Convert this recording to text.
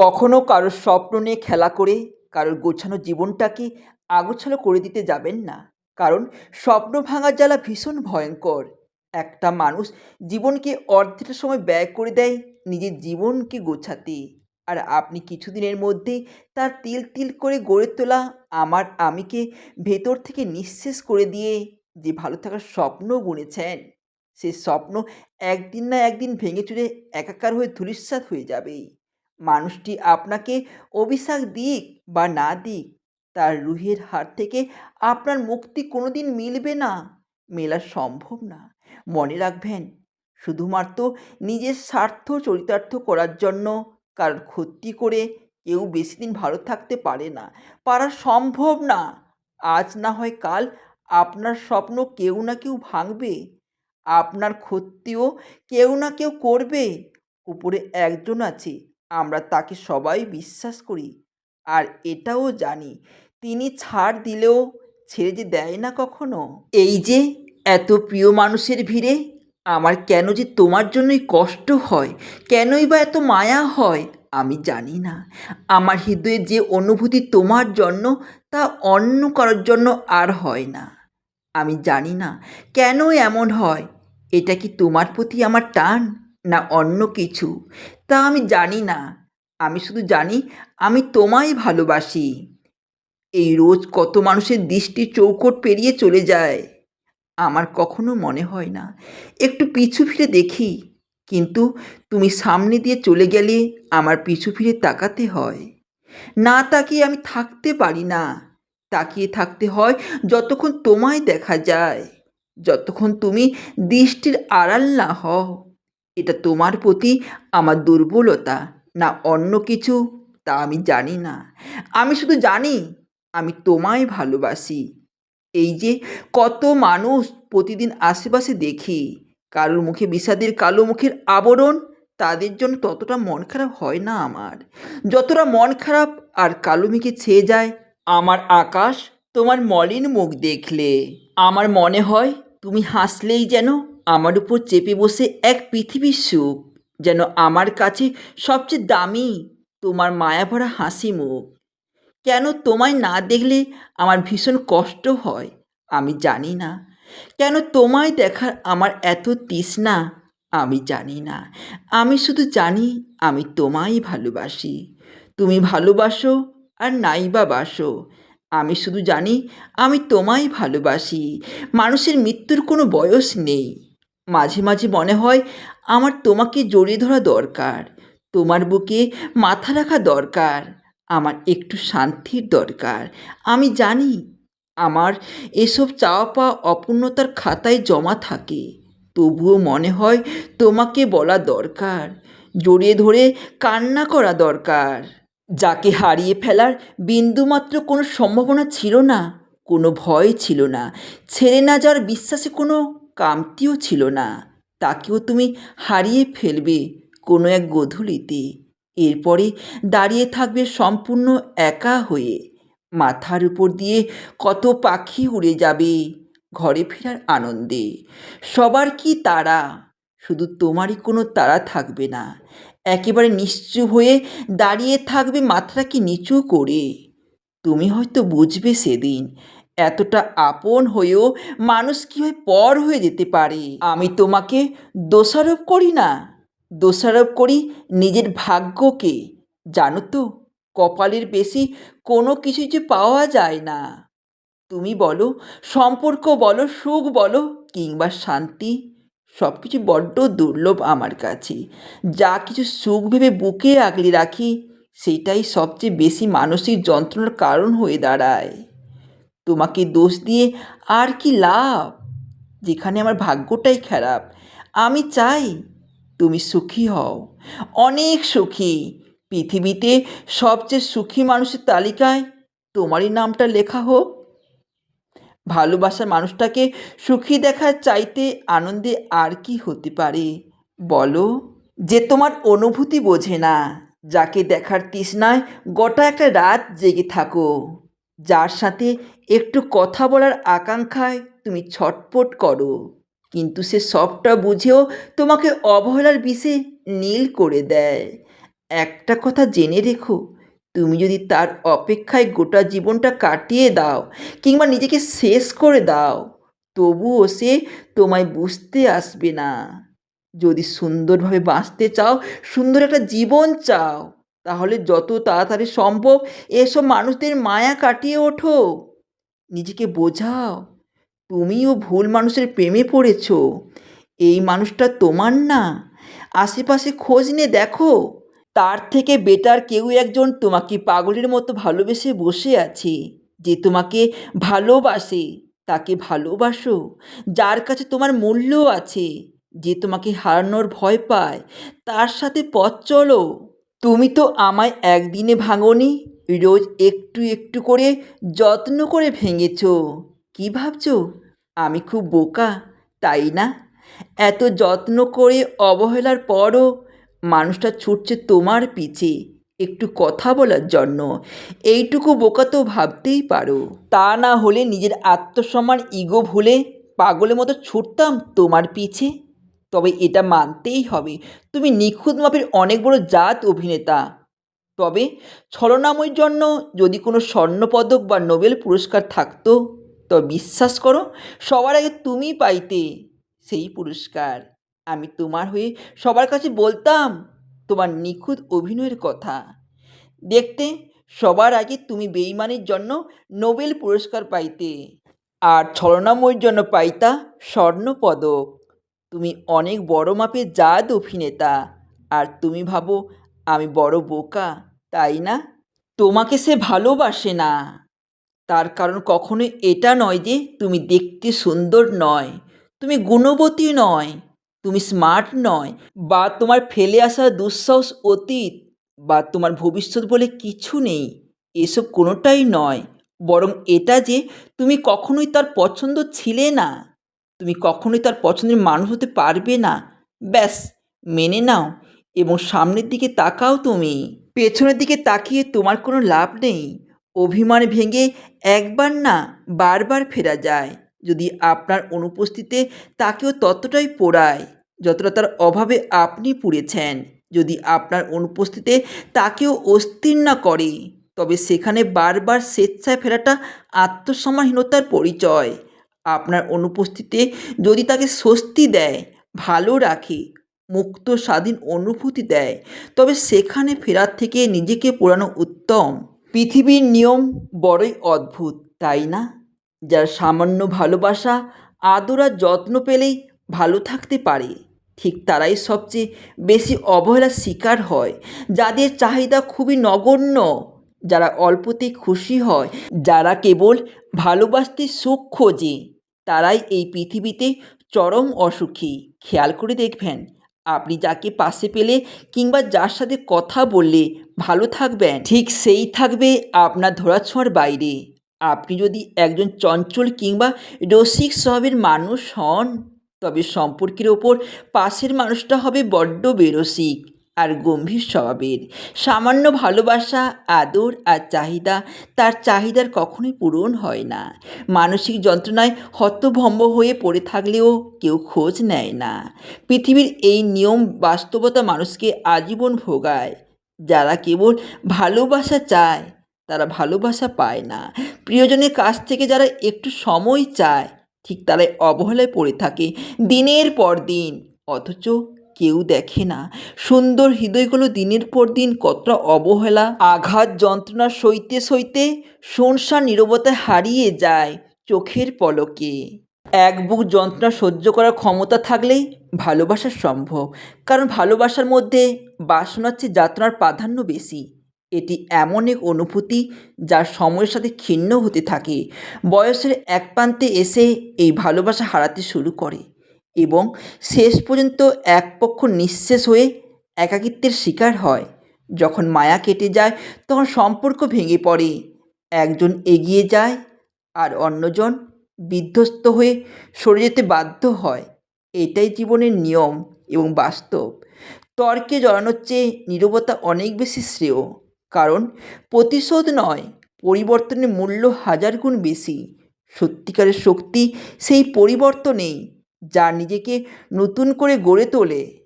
কখনো কারোর স্বপ্ন নিয়ে খেলা করে, কারোর গোছানো জীবনটাকে আগোছালো করে দিতে যাবেন না। কারণ স্বপ্ন ভাঙার জ্বালা ভীষণ ভয়ঙ্কর। একটা মানুষ জীবনকে অর্ধেকটা সময় ব্যয় করে দেয় নিজের জীবনকে গোছাতে। আর আপনি কিছুদিনের মধ্যে তার তিল তিল করে গড়ে তোলা আমার আমিকে ভেতর থেকে নিঃশেষ করে দিয়ে যে ভালো থাকার স্বপ্ন বুনেছেন, সে স্বপ্ন একদিন না একদিন ভেঙে চুরে একাকার হয়ে ধূলিসাৎ হয়ে যাবে মানুষটি আপনাকে অভিশাপ দিক বা না দিক, তার রুহের হাত থেকে আপনার মুক্তি কোনোদিন মিলবে না। মেলা সম্ভব না। মনে রাখবেন, শুধুমাত্র নিজের স্বার্থ চরিতার্থ করার জন্য কারোর ক্ষতি করে কেউ বেশি দিন ভালো থাকতে পারে না। পারা সম্ভব না। আজ না হয় কাল আপনার স্বপ্ন কেউ না কেউ ভাঙবে। আপনার ক্ষতিও কেউ না কেউ করবে। উপরে একজন আছে আমরা তাকে সবাই বিশ্বাস করি। আর এটাও জানি, তিনি ছাড় দিলেও ছেড়ে যে দেয় না কখনো? এই যে, এত প্রিয় মানুষের ভিড়ে, আমার কেন যে তোমার জন্যই কষ্ট হয়, কেনই বা এত মায়া হয়, আমি জানি না। আমার হৃদয়ে যে অনুভূতি তোমার জন্য, তা অন্য কারোর জন্য আর হয় না। আমি জানি না কেন এমন হয়? এটা কি তোমার প্রতি আমার টান, না অন্য কিছু? তা আমি জানি না। আমি শুধু জানি, আমি তোমায় ভালোবাসি। এই রোজ কত মানুষের দৃষ্টি চৌকট পেরিয়ে চলে যায়। আমার কখনো মনে হয় না। একটু পিছু ফিরে দেখি, কিন্তু তুমি সামনে দিয়ে চলে গেলে আমার পিছু ফিরে তাকাতে হয়। না তাকিয়ে আমি থাকতে পারি না। তাকিয়ে থাকতে হয় যতক্ষণ তোমায় দেখা যায়। যতক্ষণ তুমি দৃষ্টির আড়াল না হও। এটা তোমার প্রতি আমার দুর্বলতা, না অন্য কিছু? তা আমি জানি না। আমি শুধু জানি, আমি তোমায় ভালোবাসি। এই যে কত মানুষ প্রতিদিন আশেপাশে দেখি, কারোর মুখে বিষাদের কালো মুখের আবরণ, তাদের জন্য ততটা মন খারাপ হয় না আমার। যতটা মন খারাপ আর কালো মেঘে ছেয়ে যায়, আমার আকাশ তোমার মলিন মুখ দেখলে। আমার মনে হয় তুমি হাসলেই যেন আমার উপর চেপে বসে এক পৃথিবীর সুখ, যেন আমার কাছে সবচেয়ে দামি তোমার মায়াভরা হাসি মুখ। কেন তোমায় না দেখলে আমার ভীষণ কষ্ট হয়, আমি জানি না। কেন তোমায় দেখার আমার এত তৃষ্ণা, আমি জানি না। আমি শুধু জানি আমি তোমায় ভালোবাসি। তুমি ভালোবাসো আর নাই বা বাসো। আমি শুধু জানি আমি তোমায় ভালোবাসি। মানুষের মৃত্যুর কোনো বয়স নেই। মাঝে মাঝে মনে হয় আমার তোমাকে জড়িয়ে ধরা দরকার, তোমার বুকে মাথা রাখা দরকার, আমার একটু শান্তির দরকার। আমি জানি আমার এসব চাওয়া পাওয়া অপূর্ণতার খাতায় জমা থাকে, তবুও মনে হয় তোমাকে বলা দরকার, জড়িয়ে ধরে কান্না করা দরকার। যাকে হারিয়ে ফেলার বিন্দুমাত্র কোনো সম্ভাবনা ছিল না, কোনো ভয় ছিল না, ছেড়ে না যাওয়ার বিশ্বাসে কোনো কামতিও ছিল না। তাকেও তুমি হারিয়ে ফেলবে কোনো এক গধূলিতে। এরপরে দাঁড়িয়ে থাকবে সম্পূর্ণ একা হয়ে। মাথার উপর দিয়ে কত পাখি উড়ে যাবে ঘরে ফেরার আনন্দে। সবার কি তারা শুধু তোমারই কোনো তারা থাকবে না। একেবারে নিশ্চু হয়ে দাঁড়িয়ে থাকবে মাথাটাকে নিচু করে। তুমি হয়তো বুঝবে সেদিন এতটা আপন হয়েও মানুষ কীভাবে পর হয়ে যেতে পারে? আমি তোমাকে দোষারোপ করি না। দোষারোপ করি নিজের ভাগ্যকে। জানো তো, কপালের বেশি কোনো কিছু যে পাওয়া যায় না। তুমি বলো, সম্পর্ক বলো, সুখ বলো, কিংবা শান্তি সব কিছু বড্ড দুর্লভ আমার কাছে। যা কিছু সুখ ভেবে বুকে আগলে রাখি, সেটাই সবচেয়ে বেশি মানসিক যন্ত্রণার কারণ হয়ে দাঁড়ায়। তোমাকে দোষ দিয়ে আর কি লাভ? যেখানে আমার ভাগ্যটাই খারাপ, আমি চাই তুমি সুখী হও। অনেক সুখী। পৃথিবীতে সবচেয়ে সুখী মানুষের তালিকায় তোমারই নামটা লেখা হোক। ভালোবাসার মানুষটাকে সুখী দেখার চাইতে আনন্দে আর কি হতে পারে? বলো। যে তোমার অনুভূতি বোঝে না, যাকে দেখার তৃষ্ণায় গোটা একটা রাত জেগে থাকো। যার সাথে একটু কথা বলার আকাঙ্ক্ষায় তুমি ছটপট করো। কিন্তু সে সবটা বুঝেও তোমাকে অবহেলার বিষে নীল করে দেয়। একটা কথা জেনে রেখো, তুমি যদি তার অপেক্ষায় গোটা জীবনটা কাটিয়ে দাও কিংবা নিজেকে শেষ করে দাও, তবুও সে তোমায় বুঝতে আসবে না। যদি সুন্দরভাবে বাঁচতে চাও, সুন্দর একটা জীবন চাও, তাহলে যত তাড়াতাড়ি সম্ভব এসব মানুষদের মায়া কাটিয়ে ওঠো। নিজেকে বোঝাও। তুমিও ভুল মানুষের প্রেমে পড়েছো। এই মানুষটা তোমার না। আশেপাশে খোঁজ নিয়ে দেখো। তার থেকে বেটার কেউ একজন তোমাকে পাগলের মতো ভালোবেসে বসে আছে, যে তোমাকে ভালোবাসে, তাকে ভালোবাসো, যার কাছে তোমার মূল্য আছে, যে তোমাকে হারানোর ভয় পায়, তার সাথে পথ চলো। তুমি তো আমায় একদিনে ভাঙনি। রোজ একটু একটু করে যত্ন করে ভেঙেছ। কি ভাবছ? আমি খুব বোকা, তাই না? এত যত্ন করে অবহেলার পরও মানুষটা ছুটছে তোমার পিছে। একটু কথা বলার জন্য। এইটুকু বোকা তো ভাবতেই পারো। তা না হলে নিজের আত্মসম্মান, ইগো ভুলে পাগলের মতো ছুটতাম তোমার পিছে। তবে এটা মানতেই হবে। তুমি নিখুঁত মাপের অনেক বড় জাত অভিনেতা। তবে ছলনাময়ীর জন্য যদি কোনো স্বর্ণপদক বা নোবেল পুরস্কার থাকতো তবে বিশ্বাস করো, সবার আগে তুমি পাইতে সেই পুরস্কার। আমি তোমার হয়ে সবার কাছে বলতাম তোমার নিখুঁত অভিনয়ের কথা। দেখতে সবার আগে তুমি বেইমানির জন্য নোবেল পুরস্কার পাইতে আর ছলনাময়ের জন্য পাইতা স্বর্ণপদক। তুমি অনেক বড় মাপের জাত অভিনেতা, আর তুমি ভাবো আমি বড় বোকা। তাই না? তোমাকে সে ভালোবাসে না। তার কারণ কখনোই এটা নয় যে তুমি দেখতে সুন্দর নয়। তুমি গুণবতী নয়। তুমি স্মার্ট নয়। বা তোমার ফেলে আসা দুঃসাহস অতীত বা তোমার ভবিষ্যৎ বলে কিছু নেই। এসব কোনোটাই নয়। বরং এটা যে তুমি কখনোই তার পছন্দ ছিলে না। তুমি কখনোই তার পছন্দের মানুষ হতে পারবে না। ব্যাস, মেনে নাও এবং সামনের দিকে তাকাও তুমি। পেছনের দিকে তাকিয়ে তোমার কোনো লাভ নেই। অভিমান ভেঙে একবার না বারবার ফেরা যায়। যদি আপনার অনুপস্থিতিতে তাকেও ততটাই পোড়ায়, যতটা তার অভাবে আপনি পুড়েছেন। যদি আপনার অনুপস্থিতিতে তাকেও অস্থির না করে, তবে সেখানে বারবার স্বেচ্ছায় ফেরাটা আত্মসম্মানহীনতার পরিচয়। আপনার অনুপস্থিতিতে যদি তাকে স্বস্তি দেয়, ভালো রাখে মুক্ত স্বাধীন অনুভূতি দেয়। তবে সেখানে ফেরার থেকে নিজেকে পোড়ানো উত্তম। পৃথিবীর নিয়ম বড়ই অদ্ভুত, তাই না? যার সামান্য ভালোবাসা আদর আর যত্ন পেলেই ভালো থাকতে পারে। ঠিক তারাই সবচেয়ে বেশি অবহেলার শিকার হয়। যাদের চাহিদা খুবই নগণ্য, যারা অল্পতেই খুশি হয়, যারা কেবল ভালোবাসতে সুখ খোঁজে, তারাই এই পৃথিবীতে চরম অসুখী। খেয়াল করে দেখবেন আপনি যাকে পাশে পেলে কিংবা যার সাথে কথা বললে ভালো থাকবেন। ঠিক সেই থাকবে আপনার ধরাছোঁয়ার বাইরে। আপনি যদি একজন চঞ্চল কিংবা রসিক স্বভাবের মানুষ হন, তবে সম্পর্কের ওপর পাশের মানুষটা হবে বড্ড বেরসিক। আর গম্ভীর স্বভাবের। সামান্য ভালোবাসা, আদর আর চাহিদা তার চাহিদার কখনোই পূরণ হয় না। মানসিক যন্ত্রণায় হতভম্ব হয়ে পড়ে থাকলেও কেউ খোঁজ নেয় না। পৃথিবীর এই নিয়ম বাস্তবতা মানুষকে আজীবন ভোগায়। যারা কেবল ভালোবাসা চায়, তারা ভালোবাসা পায় না। প্রিয়জনের কাছ থেকে যারা একটু সময় চায়, ঠিক তারাই অবহেলায় পড়ে থাকে দিনের পর দিন। অথচ কেউ দেখে না। সুন্দর হৃদয়গুলো দিনের পর দিন কতটা অবহেলা, আঘাত যন্ত্রণা সইতে সইতে শুনশান নীরবতায় হারিয়ে যায় চোখের পলকে। এক বুক যন্ত্রণা সহ্য করার ক্ষমতা থাকলেই ভালোবাসা সম্ভব, কারণ ভালোবাসার মধ্যে বাসনার চেয়ে যাত্রার প্রাধান্য বেশি। এটি এমন এক অনুভূতি যা সময়ের সাথে ক্ষীণ হতে থাকে। বয়সের এক প্রান্তে এসে এই ভালোবাসা হারাতে শুরু করে। এবং শেষ পর্যন্ত এক পক্ষ নিঃশেষ হয়ে একাকিত্বের শিকার হয়। যখন মায়া কেটে যায়, তখন সম্পর্ক ভেঙে পড়ে। একজন এগিয়ে যায় আর অন্যজন বিধ্বস্ত হয়ে সরে যেতে বাধ্য হয়। এটাই জীবনের নিয়ম এবং বাস্তব। তর্কে জড়ানোর চেয়ে নীরবতা অনেক বেশি শ্রেয়। কারণ প্রতিশোধ নয়, পরিবর্তনের মূল্য হাজার গুণ বেশি। সত্যিকারের শক্তি সেই পরিবর্তনেই যা নিজেকে নতুন করে গড়ে তোলে।